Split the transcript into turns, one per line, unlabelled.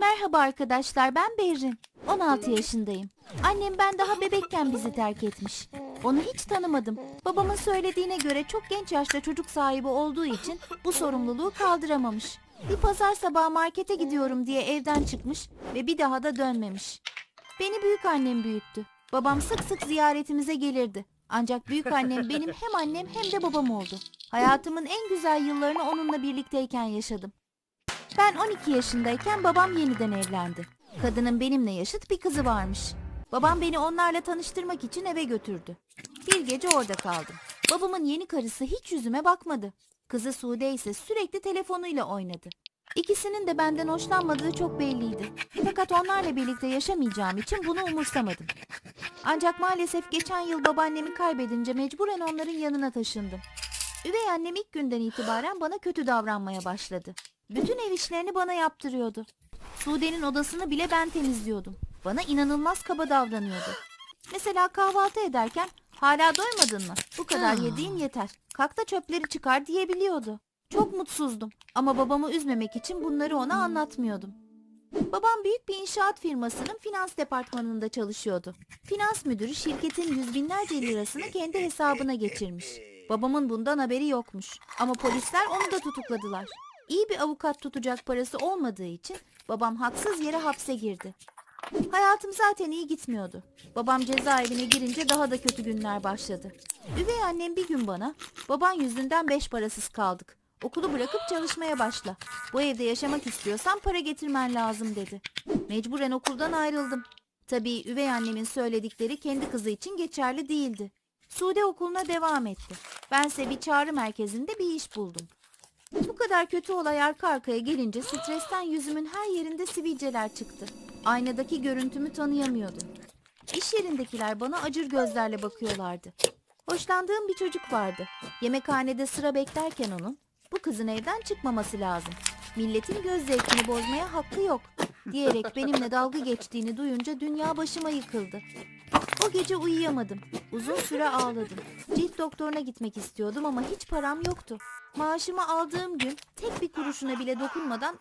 Merhaba arkadaşlar ben Berrin. 16 yaşındayım. Annem ben daha bebekken bizi terk etmiş. Onu hiç tanımadım. Babamın söylediğine göre çok genç yaşta çocuk sahibi olduğu için bu sorumluluğu kaldıramamış. Bir pazar sabahı markete gidiyorum diye evden çıkmış ve bir daha da dönmemiş. Beni büyük annem büyüttü. Babam sık sık ziyaretimize gelirdi. Ancak büyük annem benim hem annem hem de babam oldu. Hayatımın en güzel yıllarını onunla birlikteyken yaşadım. Ben 12 yaşındayken babam yeniden evlendi. Kadının benimle yaşıt bir kızı varmış. Babam beni onlarla tanıştırmak için eve götürdü. Bir gece orada kaldım. Babamın yeni karısı hiç yüzüme bakmadı. Kızı Sude ise sürekli telefonuyla oynadı. İkisinin de benden hoşlanmadığı çok belliydi. Fakat onlarla birlikte yaşamayacağım için bunu umursamadım. Ancak maalesef geçen yıl babaannemi kaybedince mecburen onların yanına taşındım. Üvey annem ilk günden itibaren bana kötü davranmaya başladı. Bütün ev işlerini bana yaptırıyordu. Sude'nin odasını bile ben temizliyordum. Bana inanılmaz kaba davranıyordu. Mesela kahvaltı ederken hala doymadın mı? Bu kadar yediğin yeter. Kalk da çöpleri çıkar diyebiliyordu. Çok mutsuzdum ama babamı üzmemek için bunları ona anlatmıyordum. Babam büyük bir inşaat firmasının finans departmanında çalışıyordu. Finans müdürü şirketin yüz binlerce lirasını kendi hesabına geçirmiş. Babamın bundan haberi yokmuş. Ama polisler onu da tutukladılar. İyi bir avukat tutacak parası olmadığı için babam haksız yere hapse girdi. Hayatım zaten iyi gitmiyordu. Babam cezaevine girince daha da kötü günler başladı. Üvey annem bir gün bana, baban yüzünden beş parasız kaldık. Okulu bırakıp çalışmaya başla. Bu evde yaşamak istiyorsan para getirmen lazım dedi. Mecburen okuldan ayrıldım. Tabii üvey annemin söyledikleri kendi kızı için geçerli değildi. Sude okuluna devam etti. Bense bir çağrı merkezinde bir iş buldum. Bu kadar kötü olay arka arkaya gelince stresten yüzümün her yerinde sivilceler çıktı. Aynadaki görüntümü tanıyamıyordum. İş yerindekiler bana acır gözlerle bakıyorlardı. Hoşlandığım bir çocuk vardı. Yemekhanede sıra beklerken onun, bu kızın evden çıkmaması lazım. Milletin göz zevkini bozmaya hakkı yok diyerek benimle dalga geçtiğini duyunca dünya başıma yıkıldı. O gece uyuyamadım. Uzun süre ağladım. Cilt doktoruna gitmek istiyordum ama hiç param yoktu. Maaşımı aldığım gün tek bir kuruşuna bile dokunmadan